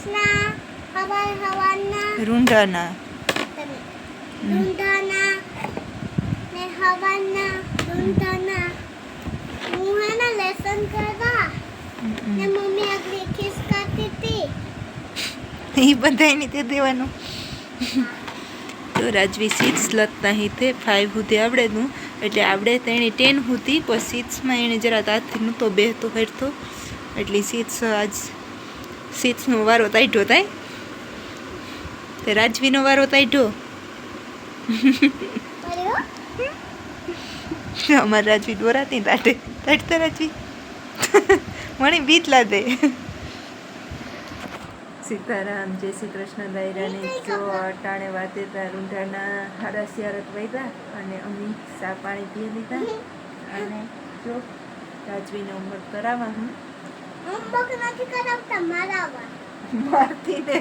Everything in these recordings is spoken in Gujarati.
સવારના હવાર હવારના રૂંઢાના રૂંઢાના ને હવાના રૂંઢાના હું હે ને લેસન કરવા ને મમ્મી આગળ કિસ કરતી હતી એ બધાય તે દેવાનું. તો રાજવી સિક્સ લખતા હિતે ફાઇવ સુધી આવડેનું. એટલે આવડે એણે ટેન સુધી પણ સિક્સમાં એણે જરા તાથી નહોતો બેહતો ફેરતો. એટલે સિક્સ આજ સિક્સનો વારો તાઢો થાય. તે રાજવીનો વારો તાઢો અમારે રાજવી દોરાતી તાટે તાટતા રાજવી. મને બીત લાદે. સીતારામ જય શ્રી કૃષ્ણ દાયરાને જો અટાણે વાતે તા રૂંઢાના હાડા સિયારત વૈતા અને અમે સા પાણી પી લીધા. અને જો રાજવીને ઉંમર કરાવવા હું. હોમવર્ક નથી કરાવતા મારા મારતી ને.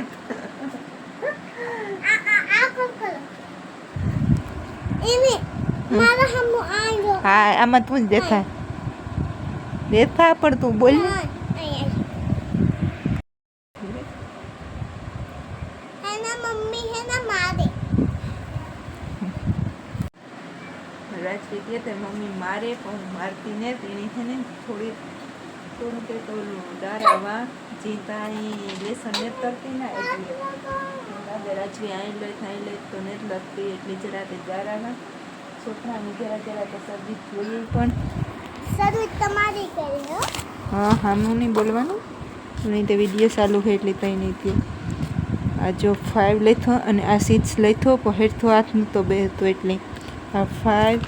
મમ્મી મારે, પણ મારતી ને, તેની છે ને થોડી થોડું કે તો ડારાવા જીતા અહીં લેસન ને કરતી ના એટલે. રાજવી આ લઈ થાય લઈ તો ને જ લખતી એટલે જરા તે દારાના છોકરાની જરા જરા તો શરદી જોઈએ પણ. સર્દી તમારી કરી હો? હા હામું નહીં બોલવાનું. નહીં તો વીડિયો ચાલુ હોય એટલે તઈ નહીં થયું. આ જો ફાઇવ લેથો અને આ સિક્સ લેથો પણ હાથનું તો બે હતો એટલે. આ ફાઇવ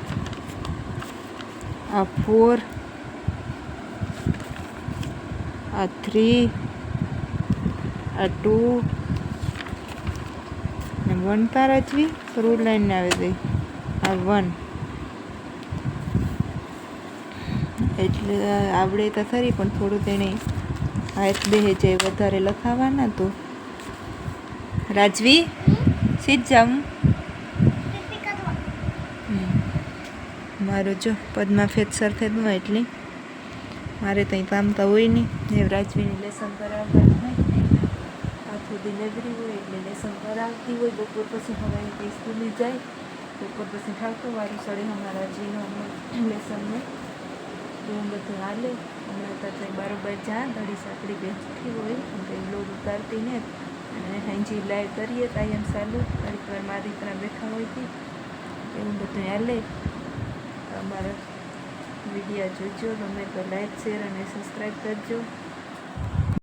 આ ફોર આ થ્રી આ ટુ ને વન તારા જવી રૂડ લાઈન આવી ગઈ. આ વન એટલે આવડે તો ખરી પણ થોડું તેણે હાથ બે જે વધારે લખાવાના તો. રાજવી સીધ જાઉં મારું જો પદ્મા સરખે દઉં એટલે. મારે ત્યાં પામતા તો હોય નહીં ને રાજવીની લેસન કરાવતા હોય. સુધી નબરી હોય એટલે લેસન કરાવતી હોય. બપોર પછી હવે તે સ્કૂલે જાય. બપોર પછી ખાવતો વારું સડે અમારા જીનો અમે લેસનને એવું બધું હાલે. હમણાં તો બારોબાર જા ઘડી સાંકડી બેસતી હોય. કંઈ લોડ ઉતારતી ને. અને હાંજી લાઈવ કરીએ તાયમ ચાલુ ઘડીક વાર મારી દીકરા બેઠા હોય હતી એવું બધું હાલે. અમારા વીડિયો જોજો ગમે તો લાઈક શેર અને સબસ્ક્રાઈબ કરજો.